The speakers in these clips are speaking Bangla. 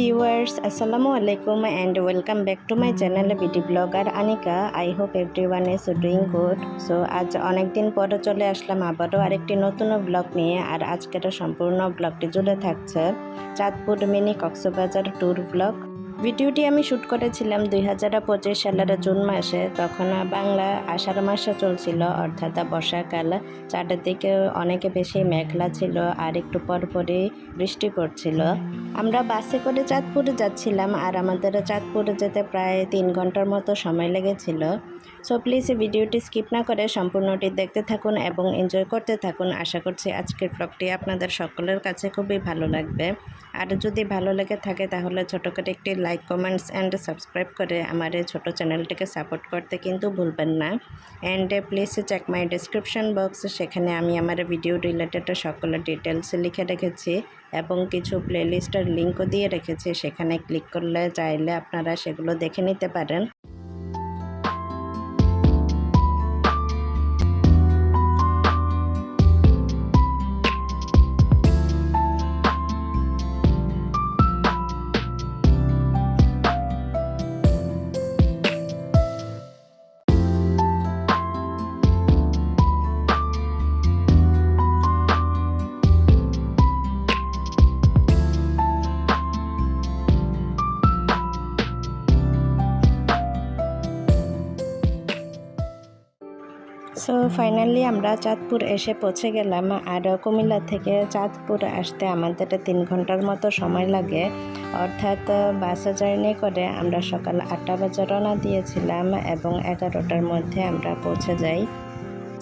ভিউয়ার্স আসসালামু আলাইকুম and welcome back to my channel BT blogger Anika I hope everyone is doing good so আজ অনেকদিন পরে চলে আসলাম, আবারও আরেকটি নতুন ব্লগ নিয়ে। আর আজকের সম্পূর্ণ ব্লগটি জুড়ে থাকছে Chandpur mini Cox's Bazar tour blog ভিডিওটি আমি শ্যুট করেছিলাম দুই হাজার পঁচিশ সালের জুন মাসে। তখন বাংলা আষাঢ় মাসে চলছিল, অর্থাৎ বর্ষাকাল। চারদিকে অনেক বেশি মেঘলা ছিল আর একটু পরপরই বৃষ্টি পড়ছিল। আমরা বাসে করে চাঁদপুরে যাচ্ছিলাম আর আমাদের চাঁদপুরে যেতে প্রায় তিন ঘণ্টার মতো সময় লেগেছিল। সো প্লিজ এই ভিডিওটি স্কিপ না করে সম্পূর্ণটি দেখতে থাকুন এবং এনজয় করতে থাকুন। আশা করছি আজকের ব্লগটি আপনাদের সকলের কাছে খুবই ভালো লাগবে। আর যদি ভালো লেগে থাকে, তাহলে ছোটো করে একটি লাইক কমেন্টস অ্যান্ড সাবস্ক্রাইব করে আমার এই ছোটো চ্যানেলটিকে সাপোর্ট করতে কিন্তু ভুলবেন না। And please check my description box সেখানে আমি আমার ভিডিও রিলেটেড সকল ডিটেলস লিখে রেখেছি এবং কিছু প্লেলিস্টের লিঙ্কও দিয়ে রেখেছি। সেখানে ক্লিক করলে, চাইলে আপনারা সেগুলো দেখে নিতে পারেন। সো ফাইনালি আমরা চাঁদপুর এসে পৌঁছে গেলাম। আর কুমিল্লা থেকে চাঁদপুর আসতে আমাদের তিন ঘণ্টার মতো সময় লাগে। অর্থাৎ, বাসে জার্নি করে আমরা সকাল আটটা বাজে রওনা দিয়েছিলাম এবং এগারোটার মধ্যে আমরা পৌঁছে যাই।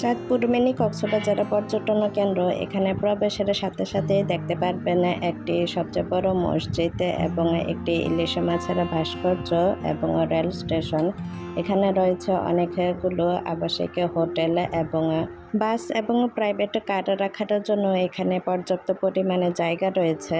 চাঁদপুর মিনি কক্সবাজার পর্যটন কেন্দ্র। এখানে প্রবেশের সাথে সাথে দেখতে পারবেন একটি সবচেয়ে বড় মসজিদ এবং একটি ইলিশ মাছের ভাস্কর্য এবং রেল স্টেশন। এখানে রয়েছে অনেকগুলো আবাসিক হোটেল এবং বাস এবং প্রাইভেট কার রাখার জন্য এখানে পর্যাপ্ত পরিমাণে জায়গা রয়েছে।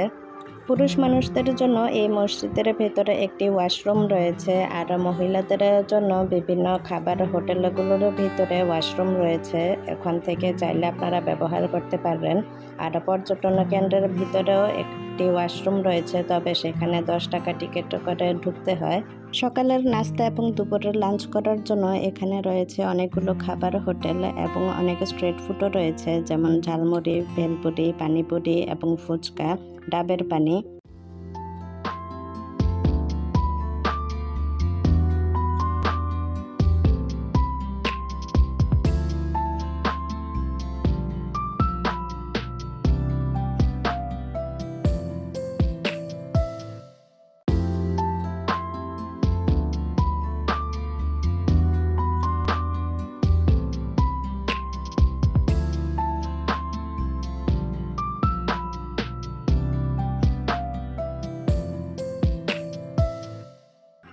পুরুষ মানুষদের জন্য এই মসজিদের ভেতরে একটি ওয়াশরুম রয়েছে আর মহিলাদের জন্য বিভিন্ন খাবার হোটেলগুলোর ভিতরে ওয়াশরুম রয়েছে। এখান থেকে চাইলে আপনারা ব্যবহার করতে পারবেন। আর পর্যটন কেন্দ্রের ভিতরেও একটি ওয়াশরুম রয়েছে, তবে সেখানে দশ টাকা টিকিট করে ঢুকতে হয়। সকালের নাস্তা এবং দুপুরের লাঞ্চ করার জন্য এখানে রয়েছে অনেকগুলো খাবার হোটেল এবং অনেক স্ট্রিট ফুডও রয়েছে, যেমন ঝালমুড়ি, ভেলপুরি, পানিপুরি এবং ফুচকা। ডাবের পানি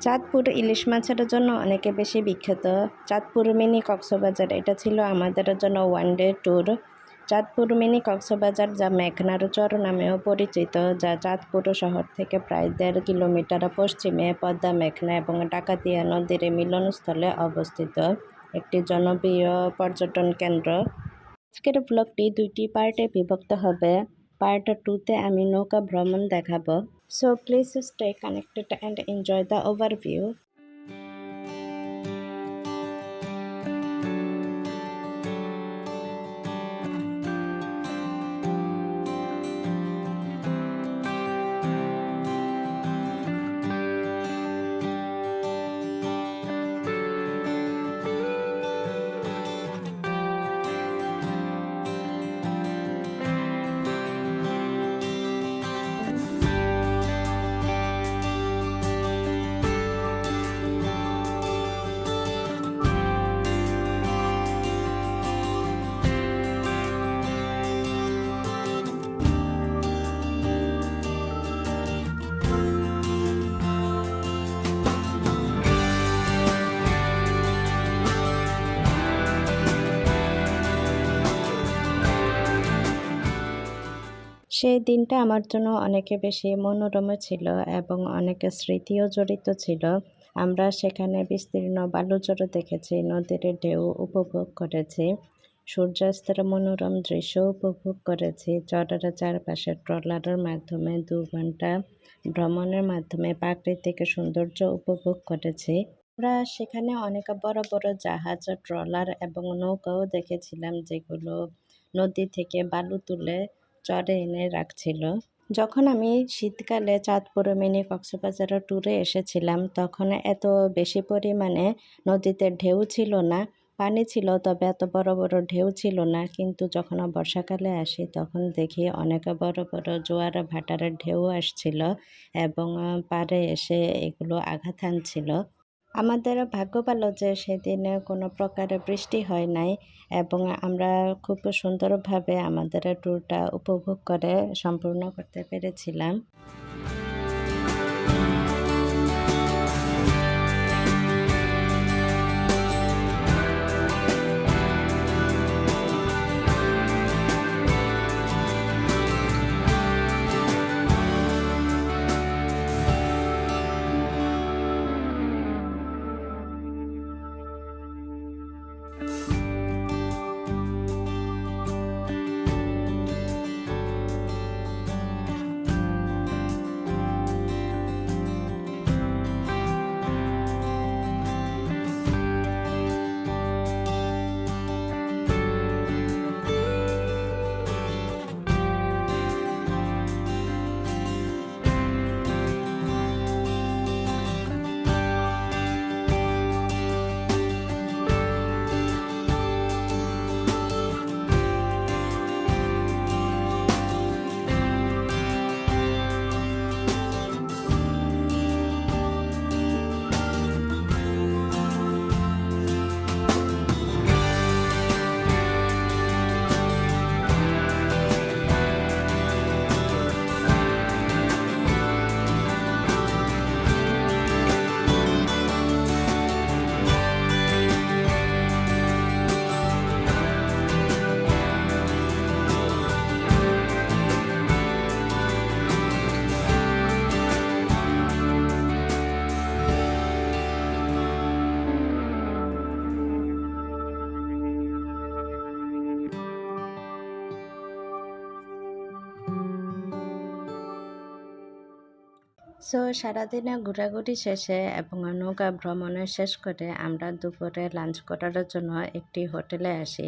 চাঁদপুর ইলিশ মাছের জন্য অনেকে বেশি বিখ্যাত। চাঁদপুর মিনি কক্সবাজার, এটা ছিল আমাদের জন্য one day tour Chandpur mini Cox's Bazar যা মেঘনার চর নামেও পরিচিত, যা চাঁদপুর শহর থেকে প্রায় দেড় কিলোমিটার পশ্চিমে পদ্মা মেঘনা এবং ডাকাতিয়া নদীর মিলনস্থলে অবস্থিত একটি জনপ্রিয় পর্যটন কেন্দ্র। আজকের ব্লগটি দুইটি পার্টে বিভক্ত হবে। পার্ট টুতে আমি নৌকা ভ্রমণ দেখাবো। So please stay connected and enjoy the overview. সেই দিনটা আমার জন্য অনেকে বেশি মনোরম ছিল এবং অনেক স্মৃতিও জড়িত ছিল। আমরা সেখানে বিস্তীর্ণ বালুচর দেখেছি, নদীর ঢেউ উপভোগ করেছি, সূর্যাস্তের মনোরম দৃশ্য উপভোগ করেছি, চরের চারপাশে ট্রলারের মাধ্যমে দু ঘণ্টা ভ্রমণের মাধ্যমে প্রাকৃতিক সৌন্দর্য উপভোগ করেছি। আমরা সেখানে অনেক বড় বড় জাহাজ, ট্রলার এবং নৌকাও দেখেছিলাম যেগুলো নদী থেকে বালু তুলে চরে এনে রাখছিল। যখন আমি শীতকালে চাঁদপুর মিনি কক্সবাজার ট্যুরে এসেছিলাম, তখন এত বেশি পরিমাণে নদীতে ঢেউ ছিল না, পানি ছিল, তবে এত বড় বড় ঢেউ ছিল না। কিন্তু যখন বর্ষাকালে আসি, তখন দেখি অনেক বড় বড় জোয়ার ভাটার ঢেউ আসছিল এবং পাড়ে এসে এগুলো আঘাত আনছিল আমাদের ভাগ্য ভালো যে সেদিনে কোনো প্রকার বৃষ্টি হয় নাই এবং আমরা খুব সুন্দরভাবে আমাদের ট্যুরটা উপভোগ করে সম্পূর্ণ করতে পেরেছিলাম। সো সারাদিনে ঘোরাঘুরি শেষে এবং নৌকা ভ্রমণে শেষ করে আমরা দুপুরে লাঞ্চ করার জন্য একটি হোটেলে আসি।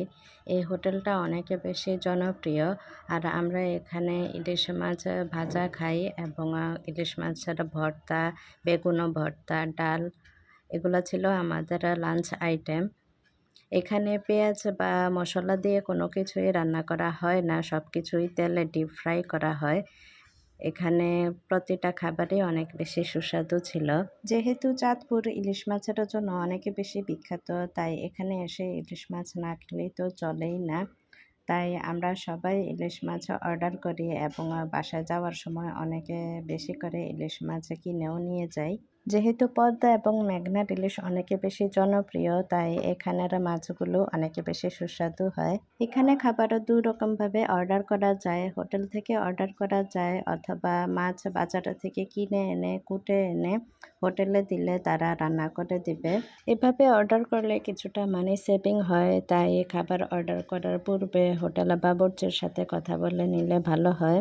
এই হোটেলটা অনেক বেশি জনপ্রিয় আর আমরা এখানে ইলিশ মাছ ভাজা খাই এবং ইলিশ মাছের ভর্তা, বেগুন ভর্তা, ডাল এগুলো ছিল আমাদের লাঞ্চ আইটেম। এখানে পেঁয়াজ বা মশলা দিয়ে কোনো কিছুই রান্না করা হয় না সব কিছুই তেলে ডিপ ফ্রাই করা হয়। এখানে প্রতিটা খাবারই অনেক বেশি সুস্বাদু ছিল। যেহেতু চাঁদপুর ইলিশ মাছের জন্য অনেক বেশি বিখ্যাত, তাই এখানে এসে ইলিশ মাছ না খেলেই তো চলেই না। তাই আমরা সবাই ইলিশ মাছ অর্ডার করি এবং বাসায় যাওয়ার সময় অনেকে বেশি করে ইলিশ মাছ কিনেও নিয়ে যাই। যেহেতু পদ্মা এবং মেঘনা ইলিশ অনেকে বেশি জনপ্রিয়, তাই এখানের মাছগুলো অনেকে বেশি সুস্বাদু হয়। এখানে খাবারও দু রকমভাবে অর্ডার করা যায়, হোটেল থেকে অর্ডার করা যায় অথবা মাছ বাজার থেকে কিনে এনে, কুটে এনে হোটেলে দিলে তারা রান্না করে দিবে। এভাবে অর্ডার করলে কিছুটা মানি সেভিং হয়, তাই খাবার অর্ডার করার পূর্বে হোটেল বাবুর্চির সাথে কথা বলে নিলে ভালো হয়।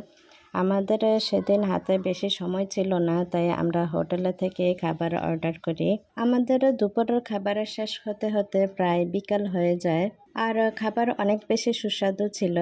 আমাদের সেদিন হাতে বেশি সময় ছিল না, তাই আমরা হোটেলে থেকে খাবার অর্ডার করি। আমাদের দুপুরের খাবার শেষ হতে হতে প্রায় বিকাল হয়ে যায়, আর খাবার অনেক বেশি সুস্বাদু ছিল।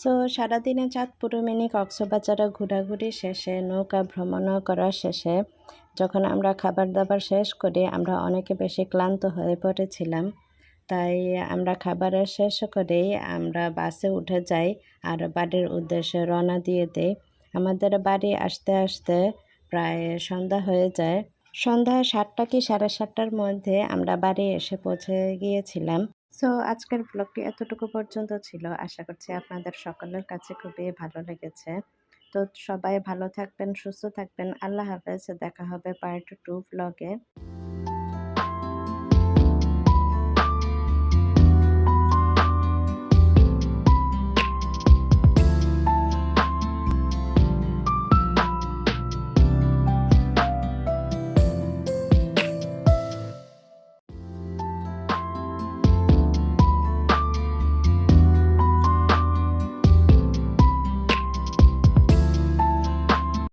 সো সারাদিনে চাঁদপুরে মিনি কক্সবাজারে ঘোরাঘুরি শেষে, নৌকা ভ্রমণও করা শেষে, যখন আমরা খাবার দাবার শেষ করি, আমরা অনেকে বেশি ক্লান্ত হয়ে পড়েছিলাম। তাই আমরা খাবারের শেষ করেই আমরা বাসে উঠে যাই আর বাড়ির উদ্দেশ্যে রওনা দিয়ে দিই। আমাদের বাড়ি আসতে আসতে প্রায় সন্ধ্যা হয়ে যায়। সন্ধ্যা সাতটা কি সাড়ে সাতটার মধ্যে আমরা বাড়ি এসে পৌঁছে গিয়েছিলাম। সো আজকের ব্লগটি এতটুকু পর্যন্ত ছিল। আশা করছি আপনাদের সকলের কাছে খুবই ভালো লেগেছে। তো সবাই ভালো থাকবেন, সুস্থ থাকবেন। আল্লাহ হাফেজ। দেখা হবে পার্ট টু ব্লগে।